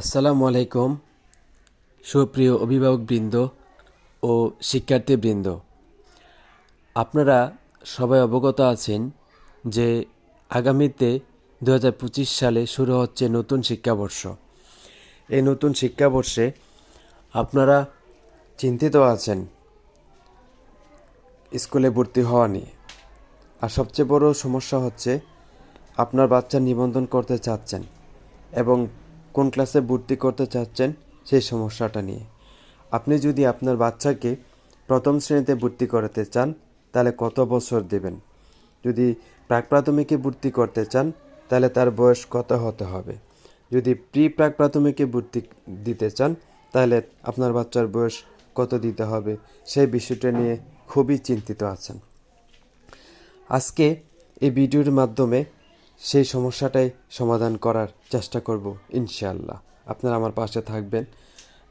আসসালামু আলাইকুম, সুপ্রিয় অভিভাবকবৃন্দ ও শিক্ষার্থীবৃন্দ। আপনারা সবাই অবগত আছেন যে আগামীতে দু হাজার পঁচিশ সালে শুরু হচ্ছে নতুন শিক্ষাবর্ষ। এই নতুন শিক্ষাবর্ষে আপনারা চিন্তিত আছেন, স্কুলে ভর্তি হওয়া নিয়ে। আর সবচেয়ে বড় সমস্যা হচ্ছে আপনার বাচ্চা নিবন্ধন করতে চাচ্ছেন এবং কোন ক্লাসে ভর্তি করতে চাচ্ছেন সেই সমস্যাটা নিয়ে। আপনি যদি আপনার বাচ্চাকে প্রথম শ্রেণীতে ভর্তি করাতে চান, তাহলে কত বছর দেবেন? যদি প্রাক প্রাথমিকে ভর্তি করতে চান, তাহলে তার বয়স কত হতে হবে? যদি প্রি প্রাক প্রাথমিকে ভর্তি দিতে চান, তাহলে আপনার বাচ্চার বয়স কত দিতে হবে? সেই বিষয়টা নিয়ে খুবই চিন্তিত আছেন। আজকে এই ভিডিওর মাধ্যমে সেই সমস্যাটাই সমাধান করার চেষ্টা করব, ইনশাআল্লাহ। আপনারা আমার পাশে থাকবেন।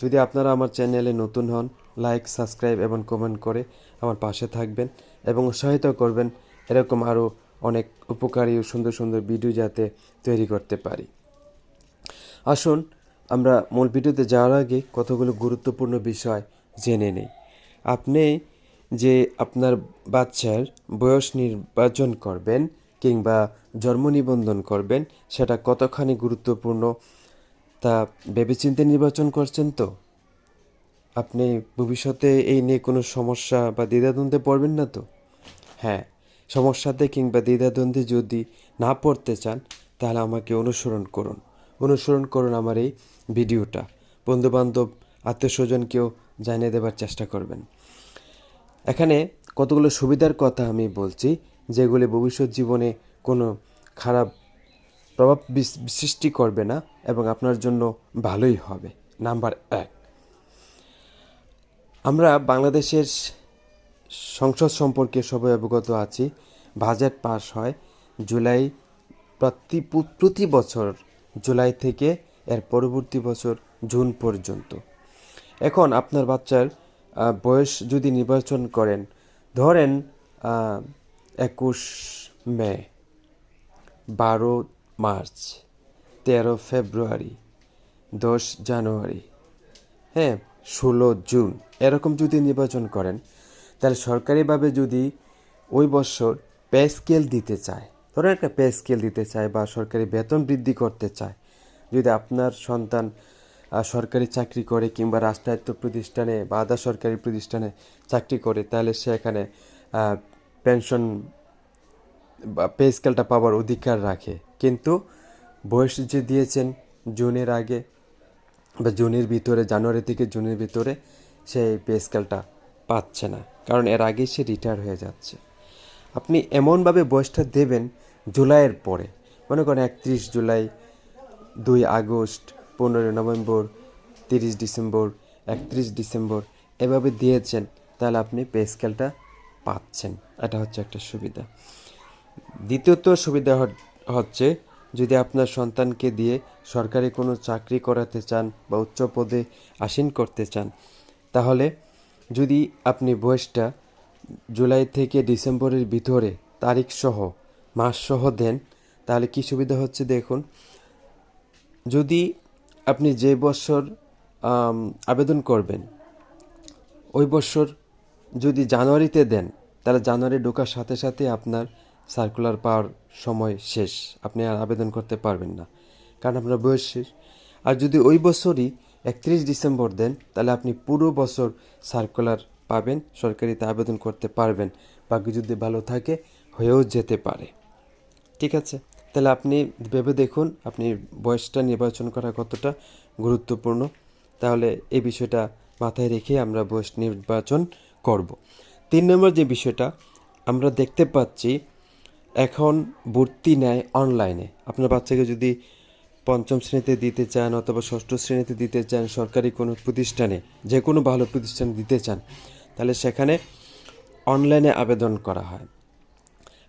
যদি আপনারা আমার চ্যানেলে নতুন হন, লাইক, সাবস্ক্রাইব এবং কমেন্ট করে আমার পাশে থাকবেন এবং উৎসাহিত করবেন এরকম আরও অনেক উপকারী ও সুন্দর সুন্দর ভিডিও যাতে তৈরি করতে পারি। আসুন, আমরা মূল ভিডিওতে যাওয়ার আগে কতগুলো গুরুত্বপূর্ণ বিষয় জেনে নেই। আপনি যে আপনার বাচ্চার বয়স নির্বাচন করবেন কিংবা জন্ম নিবন্ধন করবেন, সেটা কতখানি গুরুত্বপূর্ণ তা ভেবেচিন্তে নির্বাচন করছেন তো? আপনি ভবিষ্যতে এই নিয়ে কোনো সমস্যা বা দ্বিধাদ্বন্দ্বে পড়বেন না তো? হ্যাঁ সমস্যাতে কিংবা দ্বিধাদ্বন্দ্বে যদি না পড়তে চান, তাহলে আমাকে অনুসরণ করুন। অনুসরণ করুন আমার এই ভিডিওটা। বন্ধুবান্ধব আত্মীয় স্বজনকেও জানিয়ে দেবার চেষ্টা করবেন। এখানে কতগুলো সুবিধার কথা আমি বলছি। যেগুলি ভবিষ্যৎ জীবনে কোনো খারাপ প্রভাব সৃষ্টি করবে না এবং আপনার জন্য ভালোই হবে। নাম্বার এক। আমরা বাংলাদেশের সংসদ সম্পর্কে সবাই অবগত আছি। বাজেট পাস হয় জুলাই প্রতি প্রতি বছর জুলাই থেকে এর পরবর্তী বছর জুন পর্যন্ত। এখন আপনার বাচ্চার বয়স যদি নির্বাচন করেন, ধরেন একুশ মে, বারো মার্চ, তেরো ফেব্রুয়ারি, দশ জানুয়ারি। হ্যাঁ ষোলো জুন। এরকম যদি নির্বাচন করেন, তাহলে সরকারিভাবে যদি ওই বছর পে স্কেল দিতে চায়, ধরেন একটা পে স্কেল দিতে চায় বা সরকারি বেতন বৃদ্ধি করতে চায়, যদি আপনার সন্তান সরকারি চাকরি করে কিংবা রাষ্ট্রায়ত্ত প্রতিষ্ঠানে বা আধা সরকারি প্রতিষ্ঠানে চাকরি করে, তাহলে সে এখানে পেনশন বা পে স্কেলটা পাওয়ার অধিকার রাখে। কিন্তু বয়স যে দিয়েছেন জুনের আগে বা জুনের ভিতরে, জানুয়ারি থেকে জুনের ভিতরে সেই পে স্কেলটা পাচ্ছে না। কারণ এর আগেই সে রিটায়ার হয়ে যাচ্ছে। আপনি এমনভাবে বয়সটা দেবেন জুলাইয়ের পরে। মনে করেন একত্রিশ জুলাই, দুই আগস্ট, পনেরোই নভেম্বর, তিরিশ ডিসেম্বর, একত্রিশ ডিসেম্বর এভাবে দিয়েছেন, তাহলে আপনি পে স্কেলটা পাচ্ছেন। এটা হচ্ছে একটা সুবিধা। দ্বিতীয়ত সুবিধা হচ্ছে, যদি আপনার সন্তানকে দিয়ে সরকারি কোনো চাকরি করাতে চান বা উচ্চ পদে আসীন করতে চান, তাহলে যদি আপনি বয়সটা জুলাই থেকে ডিসেম্বরের ভিতরে তারিখ সহ, মাস সহ দেন, তাহলে কি সুবিধা হচ্ছে দেখুন? যদি আপনি যে বছর আবেদন করবেন, ওই বছর যদি জানুয়ারিতে দেন, তাহলে জানুয়ারি ঢোকার সাথে সাথে আপনার সার্কুলার পাওয়ার সময় শেষ। আপনি আর আবেদন করতে পারবেন না, কারণ আপনার বয়স শেষ। আর যদি ওই বছরই একত্রিশ ডিসেম্বর দেন, তাহলে আপনি পুরো বছর সার্কুলার পাবেন, সরকারিতে আবেদন করতে পারবেন, বাকি যদি ভালো থাকে, হয়েও যেতে পারে। ঠিক আছে? তাহলে আপনি ভেবে দেখুন, আপনি বয়সটা নির্বাচন করা কতটা গুরুত্বপূর্ণ। তাহলে এই বিষয়টা মাথায় রেখে আমরা বয়স নির্বাচন করব। তিন নম্বর যে বিষয়টা, আমরা দেখতে পাচ্ছি এখন ভর্তি নেয় অনলাইনে। আপনার বাচ্চাকে যদি পঞ্চম শ্রেণীতে দিতে চান অথবা ষষ্ঠ শ্রেণীতে দিতে চান সরকারি কোনো প্রতিষ্ঠানে যে কোনো ভালো প্রতিষ্ঠানে দিতে চান, তাহলে সেখানে অনলাইনে আবেদন করা হয়।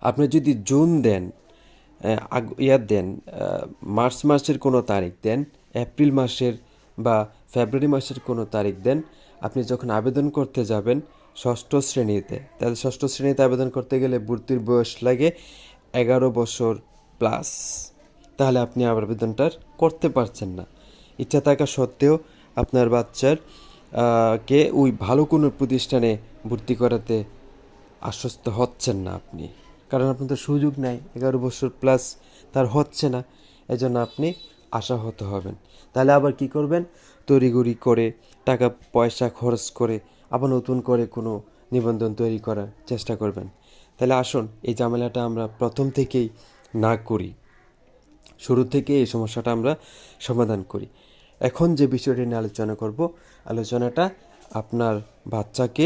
আপনি যদি জুন দেন ইয়ার দেন মার্চ মাসের কোনো তারিখ দেন, এপ্রিল মাসের বা ফেব্রুয়ারি মাসের কোনো তারিখ দেন, আপনি যখন আবেদন করতে যাবেন ষষ্ঠ শ্রেণীতে। তাহলে ষষ্ঠ শ্রেণীতে আবেদন করতে গেলে ভর্তির বয়স লাগে এগারো বছর প্লাস তাহলে আপনি আবেদনটা করতে পারছেন না। ইচ্ছা থাকা সত্ত্বেও আপনার বাচ্চার কে ওই ভালো কোনো প্রতিষ্ঠানে ভর্তি করাতে আশ্বস্ত হচ্ছেন না আপনি। কারণ আপনার তো সুযোগ নাই, এগারো বছর প্লাস তার হচ্ছে না, এজন্য আপনি আশাহত হবেন। তাহলে আবার কি করবেন? তড়িঘড়ি করে টাকা পয়সা খরচ করে আবার নতুন করে কোনো নিবন্ধন তৈরি করার চেষ্টা করবেন। তাহলে আসুন, এই ঝামেলাটা আমরা প্রথম থেকেই না করি। শুরু থেকে এই সমস্যাটা আমরা সমাধান করি। এখন যে বিষয়টি নিয়ে আলোচনা করব, আলোচনাটা আপনার বাচ্চাকে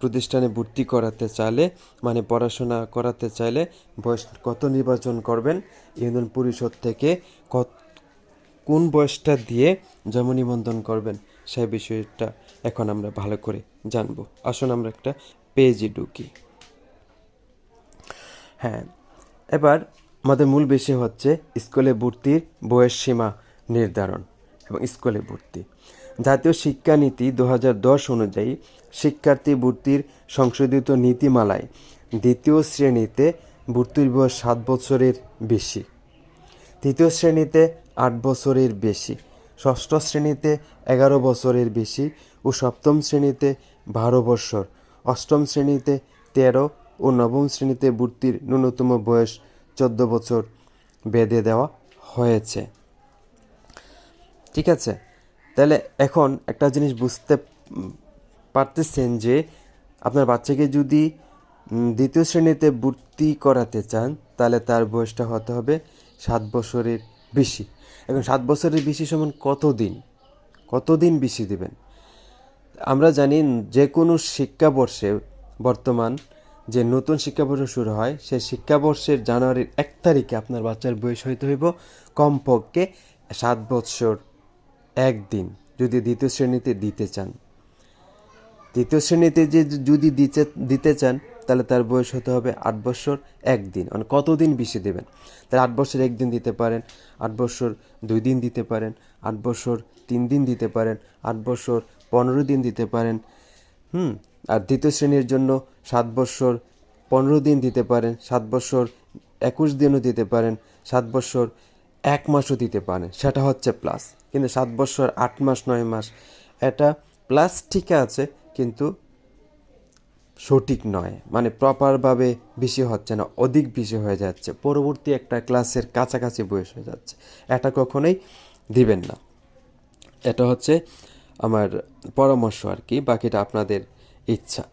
প্রতিষ্ঠানে ভর্তি করাতে চাইলে মানে পড়াশোনা করাতে চাইলে বয়স কত নির্বাচন করবেন, ইউনিয়ন পরিষদ থেকে কত, কোন বয়সটা দিয়ে জন্ম নিবন্ধন করবেন সেই বিষয়টা এখন আমরা ভালো করে জানব। আসুন আমরা একটা পেজে ঢুকি। হ্যাঁ এবার আমাদের মূল বিষয় হচ্ছে স্কুলে ভর্তির বয়স সীমা নির্ধারণ এবং স্কুলে ভর্তি। জাতীয় শিক্ষানীতি দু হাজার দশ অনুযায়ী শিক্ষার্থী ভর্তির সংশোধিত নীতিমালায় দ্বিতীয় শ্রেণীতে ভর্তির বয়স সাত বছরের বেশি। তৃতীয় শ্রেণীতে আট বছরের বেশি। ষষ্ঠ শ্রেণীতে এগারো বছরের বেশি ও সপ্তম শ্রেণীতে বারো বছর অষ্টম শ্রেণীতে তেরো ও নবম শ্রেণীতে ভর্তির ন্যূনতম বয়স চোদ্দ বছর। বেঁধে দেওয়া হয়েছে। ঠিক আছে? তাহলে এখন একটা জিনিস বুঝতে পারতেছেন যে, আপনার বাচ্চাকে যদি দ্বিতীয় শ্রেণীতে ভর্তি করাতে চান, তাহলে তার বয়সটা হতে হবে সাত বছরের বেশি। এখন সাত বছরের বেশি সমান কতদিন? কতদিন বেশি দেবেন? আমরা জানি যে কোনো শিক্ষাবর্ষে বর্তমান যে নতুন শিক্ষাবর্ষ শুরু হয়, সেই শিক্ষাবর্ষের জানুয়ারির এক তারিখে আপনার বাচ্চার বয়স হইতে হইব কমপক্ষে সাত বৎসর একদিন, যদি দ্বিতীয় শ্রেণীতে দিতে চান। তৃতীয় শ্রেণীতে যে যদি দিতে দিতে চান তাহলে তার বয়স হতে হবে আট বছর একদিন মানে কতদিন বেশি দেবেন? তাহলে আট বছর একদিন দিতে পারেন, আট বছর দুই দিন দিতে পারেন, আট বছর তিন দিন দিতে পারেন, আট বছর পনেরো দিন দিতে পারেন, হুম? আর দ্বিতীয় শ্রেণির জন্য সাত বছর পনেরো দিন দিতে পারেন, সাত বছর একুশ দিনও দিতে পারেন, সাত বছর এক মাসও দিতে পারেন। সেটা হচ্ছে প্লাস কিন্তু সাত বছর আট মাস, নয় মাস, এটা প্লাস ঠিক আছে, কিন্তু সঠিক নয়। মানে প্রপারভাবে বেশি হচ্ছে না, অধিক বেশি হয়ে যাচ্ছে। পরবর্তী একটা ক্লাসের কাছাকাছি বয়স হয়ে যাচ্ছে। এটা কখনোই দিবেন না। এটা হচ্ছে আমার পরামর্শ আর কি, বাকিটা আপনাদের ইচ্ছা।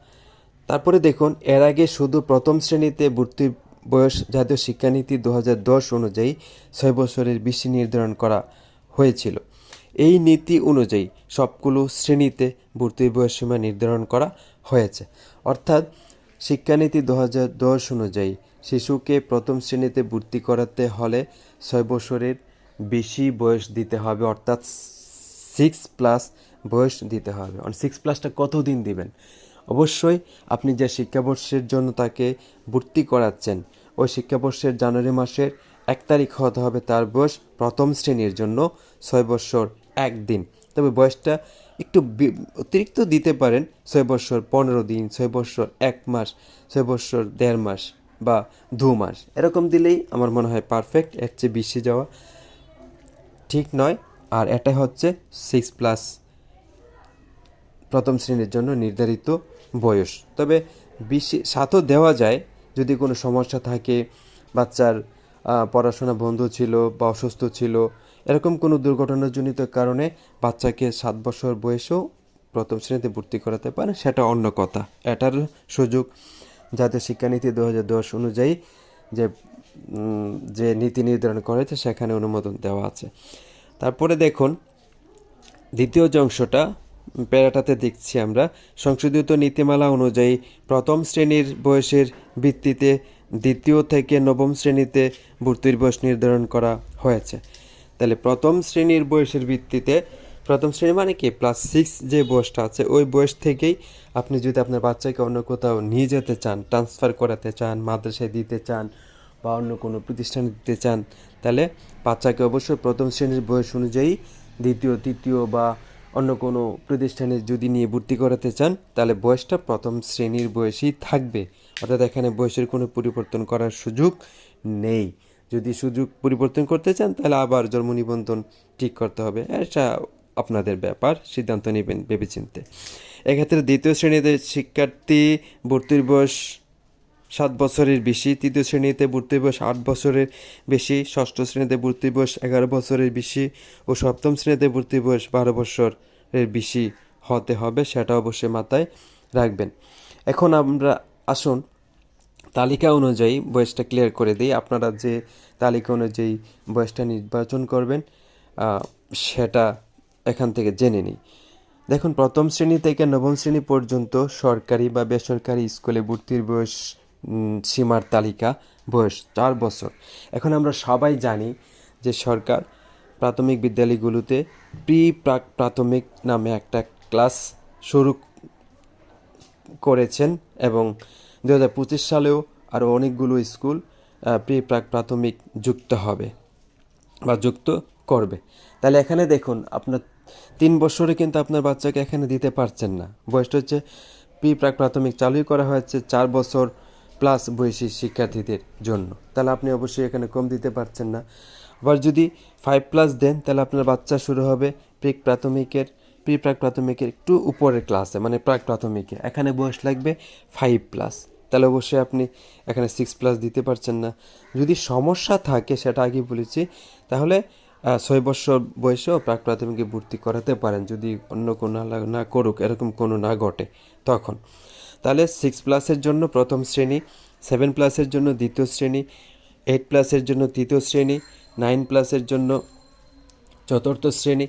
তারপরে দেখুন, এর আগে শুধু প্রথম শ্রেণীতে ভর্তির বয়স জাতীয় শিক্ষানীতি দু হাজার দশ অনুযায়ী ছয় বছরের বেশি নির্ধারণ করা হয়েছিল। এই নীতি অনুযায়ী সবগুলো শ্রেণীতে ভর্তির বয়সসীমা নির্ধারণ করা হয়েছে। অর্থাৎ শিক্ষানীতি দু হাজার দশ অনুযায়ী শিশুকে প্রথম শ্রেণীতে ভর্তি করাতে হলে ছয় বছরের বেশি বয়স দিতে হবে, অর্থাৎ সিক্স প্লাস বয়স দিতে হবে। সিক্স প্লাসটা কতদিন দিবেন? অবশ্যই আপনি যে শিক্ষাবর্ষের জন্য তাকে ভর্তি করাচ্ছেন, ওই শিক্ষাবর্ষের জানুয়ারি মাসের এক তারিখ হতে হবে তার বয়স প্রথম শ্রেণির জন্য ছয় বছর একদিন। তবে বয়সটা একটু অতিরিক্ত দিতে পারেন ছয় বছর, পনেরো দিন, ছয় বছর, এক মাস, ছয় বছর, দেড় মাস বা দু মাস। এরকম দিলেই আমার মনে হয় পারফেক্ট এর চেয়ে বেশি যাওয়া ঠিক নয়। আর এটা হচ্ছে সিক্স প্লাস প্রথম শ্রেণির জন্য নির্ধারিত বয়স। তবে বেশি সাতও দেওয়া যায়। যদি কোনো সমস্যা থাকে, বাচ্চার পড়াশোনা বন্ধ ছিল বা অসুস্থ ছিল এরকম কোনো দুর্ঘটনাজনিত কারণে বাচ্চাকে সাত বছর বয়সেও প্রথম শ্রেণীতে ভর্তি করাতে পারে, সেটা অন্য কথা। এটার সুযোগ জাতীয় শিক্ষানীতি দু দশ অনুযায়ী যে যে নীতি নির্ধারণ করেছে, সেখানে অনুমোদন দেওয়া আছে। তারপরে দেখুন, দ্বিতীয় যে অংশটা, প্যারাটাতে দেখছি আমরা, সংশোধিত নীতিমালা অনুযায়ী প্রথম শ্রেণির বয়সের ভিত্তিতে দ্বিতীয় থেকে নবম শ্রেণীতে ভর্তির বয়স নির্ধারণ করা হয়েছে। তাহলে প্রথম শ্রেণির বয়সের ভিত্তিতে, প্রথম শ্রেণি মানে কি? প্লাস সিক্স যে বয়সটা আছে, ওই বয়স থেকেই আপনি যদি আপনার বাচ্চাকে অন্য কোথাও নিয়ে যেতে চান ট্রান্সফার করাতে চান, মাদ্রাসায় দিতে চান বা অন্য কোনো প্রতিষ্ঠানে দিতে চান, তাহলে বাচ্চাকে অবশ্যই প্রথম শ্রেণির বয়স অনুযায়ী দ্বিতীয়, তৃতীয় বা অন্য কোনো প্রতিষ্ঠানে যদি নিয়ে ভর্তি করাতে চান, তাহলে বয়সটা প্রথম শ্রেণির বয়সই থাকবে। অর্থাৎ এখানে বয়সের কোনো পরিবর্তন করার সুযোগ নেই। যদি সুযোগ পরিবর্তন করতে চান, তাহলে আবার জন্ম নিবন্ধন ঠিক করতে হবে। এটা আপনাদের ব্যাপার, সিদ্ধান্ত নেবেন ভেবেচিন্তে। এক্ষেত্রে দ্বিতীয় শ্রেণীতে শিক্ষার্থী ভর্তির বয়স সাত বছরের বেশি, তৃতীয় শ্রেণীতে ভর্তির বয়স আট বছরের বেশি, ষষ্ঠ শ্রেণীতে ভর্তির বয়স এগারো বছরের বেশি ও সপ্তম শ্রেণীতে ভর্তির বয়স বারো বছরের বেশি হতে হবে, সেটা অবশ্যই মাথায় রাখবেন। এখন আমরা আসুন তালিকা অনুযায়ী বয়সটা ক্লিয়ার করে দিই। আপনারা যে তালিকা অনুযায়ী বয়সটা নির্বাচন করবেন সেটা এখান থেকে জেনে নিই। দেখুন, প্রথম শ্রেণি থেকে নবম শ্রেণি পর্যন্ত সরকারি বা বেসরকারি স্কুলে ভর্তির বয়স সীমার তালিকা, বয়স চার বছর। এখন আমরা সবাই জানি যে সরকার প্রাথমিক বিদ্যালয়গুলোতে প্রি প্রাক প্রাথমিক নামে একটা ক্লাস শুরু করেছেন এবং দু হাজার পঁচিশ সালেও আরও অনেকগুলো স্কুল প্রি প্রাক প্রাথমিক যুক্ত হবে বা যুক্ত করবে। তাহলে এখানে দেখুন, আপনার তিন বছরে কিন্তু আপনার বাচ্চাকে এখানে দিতে পারছেন না। বয়সটা হচ্ছে প্রি প্রাক প্রাথমিক চালুই করা হয়েছে চার বছর প্লাস বয়সী শিক্ষার্থীদের জন্য। তাহলে আপনি অবশ্যই এখানে কম দিতে পারছেন না। আবার যদি ফাইভ প্লাস দেন, তাহলে আপনার বাচ্চা শুরু হবে প্রি প্রাথমিকের প্রি প্রাক প্রাথমিকের একটু উপরের ক্লাসে মানে প্রাক প্রাথমিকে। এখানে বয়স লাগবে ফাইভ প্লাস তাহলে অবশ্যই আপনি এখানে সিক্স প্লাস দিতে পারছেন না। যদি সমস্যা থাকে, সেটা আগে বলেছি, তাহলে ছয় বছর বয়সেও প্রাক প্রাথমিকে ভর্তি করাতে পারেন, যদি অন্য কোনো না- না করুক, এরকম কোনো না ঘটে তখন। তাহলে সিক্স প্লাসের জন্য প্রথম শ্রেণি সেভেন প্লাসের জন্য দ্বিতীয় শ্রেণি এইট প্লাসের জন্য তৃতীয় শ্রেণি নাইন প্লাসের জন্য চতুর্থ শ্রেণি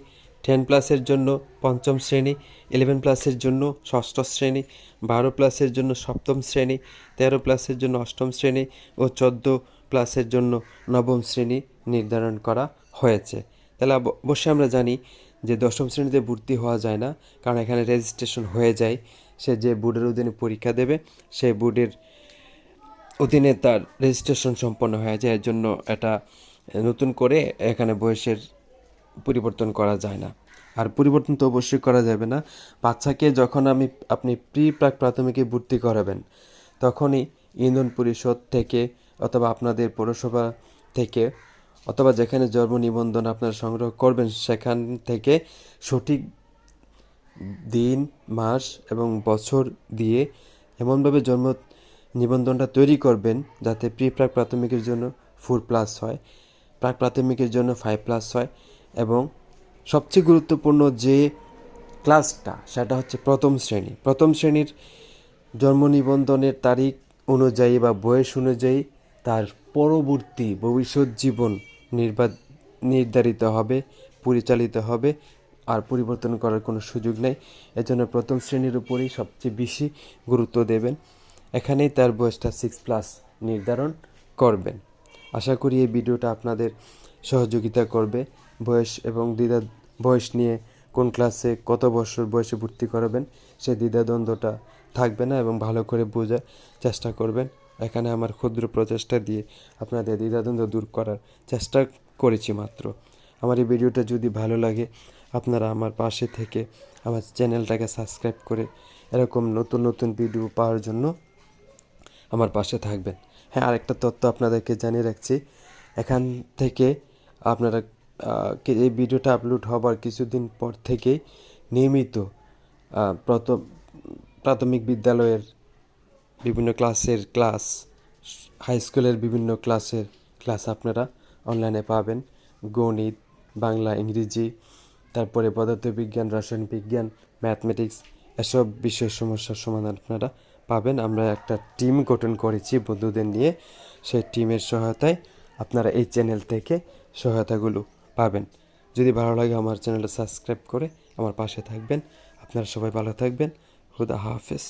টেন প্লাসের জন্য পঞ্চম শ্রেণি ইলেভেন প্লাসের জন্য ষষ্ঠ শ্রেণি, বারো প্লাসের জন্য সপ্তম শ্রেণি, তেরো প্লাসের জন্য অষ্টম শ্রেণি ও চোদ্দ প্লাসের জন্য নবম শ্রেণি নির্ধারণ করা হয়েছে। তাহলে অবশ্যই আমরা জানি যে দশম শ্রেণীতে ভর্তি হওয়া যায় না, কারণ এখানে রেজিস্ট্রেশন হয়ে যায়। সে যে বোর্ডের অধীনে পরীক্ষা দেবে সেই বোর্ডের অধীনে তার রেজিস্ট্রেশন সম্পন্ন হয়ে যায়। এর জন্য এটা নতুন করে এখানে বয়সের পরিবর্তন করা যায় না। আর পরিবর্তন তো অবশ্যই করা যাবে না। বাচ্চাকে যখন আমি, আপনি প্রি প্রাক প্রাথমিকে ভর্তি করাবেন, তখনই ইন্ধন পরিষদ থেকে অথবা আপনাদের পৌরসভা থেকে অথবা যেখানে জন্ম নিবন্ধন আপনারা সংগ্রহ করবেন, সেখান থেকে সঠিক দিন, মাস এবং বছর দিয়ে এমনভাবে জন্ম নিবন্ধনটা তৈরি করবেন যাতে প্রি প্রাক প্রাথমিকের জন্য ফোর প্লাস হয়, প্রাক প্রাথমিকের জন্য ফাইভ প্লাস হয়। এবং সবচেয়ে গুরুত্বপূর্ণ যে ক্লাসটা, সেটা হচ্ছে প্রথম শ্রেণি। প্রথম শ্রেণির জন্ম নিবন্ধনের তারিখ অনুযায়ী বা বয়স অনুযায়ী তার পরবর্তী ভবিষ্যৎ জীবন নির্বা নির্ধারিত হবে, পরিচালিত হবে, আর পরিবর্তন করার কোনো সুযোগ নেই। এজন্য প্রথম শ্রেণির উপরেই সবচেয়ে বেশি গুরুত্ব দেবেন। এখানেই তার বয়সটা সিক্স প্লাস নির্ধারণ করবেন। আশা করি এই ভিডিওটা আপনাদের সহযোগিতা করবে। বয়স এবং দ্বিধা বয়স নিয়ে কোন ক্লাসে কত বছর বয়সে ভর্তি করাবেন সেই দ্বিধাদ্বন্দ্বটা থাকবে না এবং ভালো করে বোঝার চেষ্টা করবেন। এখানে আমার ক্ষুদ্র প্রচেষ্টা দিয়ে আপনাদের দ্বিধাদ্বন্দ্ব দূর করার চেষ্টা করেছি মাত্র। আমার এই ভিডিওটা যদি ভালো লাগে, আপনারা আমার পাশে থেকে আমার চ্যানেলটাকে সাবস্ক্রাইব করে এরকম নতুন নতুন ভিডিও পাওয়ার জন্য আমার পাশে থাকবেন। হ্যাঁ আরেকটা তথ্য আপনাদেরকে জানিয়ে রাখছি। এখান থেকে আপনারা এই ভিডিওটা আপলোড হবার কিছুদিন পর থেকেই নিয়মিত প্রথম প্রাথমিক বিদ্যালয়ের বিভিন্ন ক্লাসের ক্লাস হাই স্কুলের বিভিন্ন ক্লাসের ক্লাস আপনারা অনলাইনে পাবেন। গণিত, বাংলা, ইংরেজি, তারপরে পদার্থবিজ্ঞান রসায়ন বিজ্ঞান ম্যাথমেটিক্স এসব বিষয় সমস্যার সমাধান আপনারা পাবেন। আমরা একটা টিম গঠন করেছি বন্ধুদের নিয়ে। সেই টিমের সহায়তায় আপনারা এই চ্যানেল থেকে সহায়তাগুলো পাবেন। যদি ভালো লাগে আমার চ্যানেলটা সাবস্ক্রাইব করে আমার পাশে থাকবেন। আপনারা সবাই ভালো থাকবেন। খুদা হাফেজ।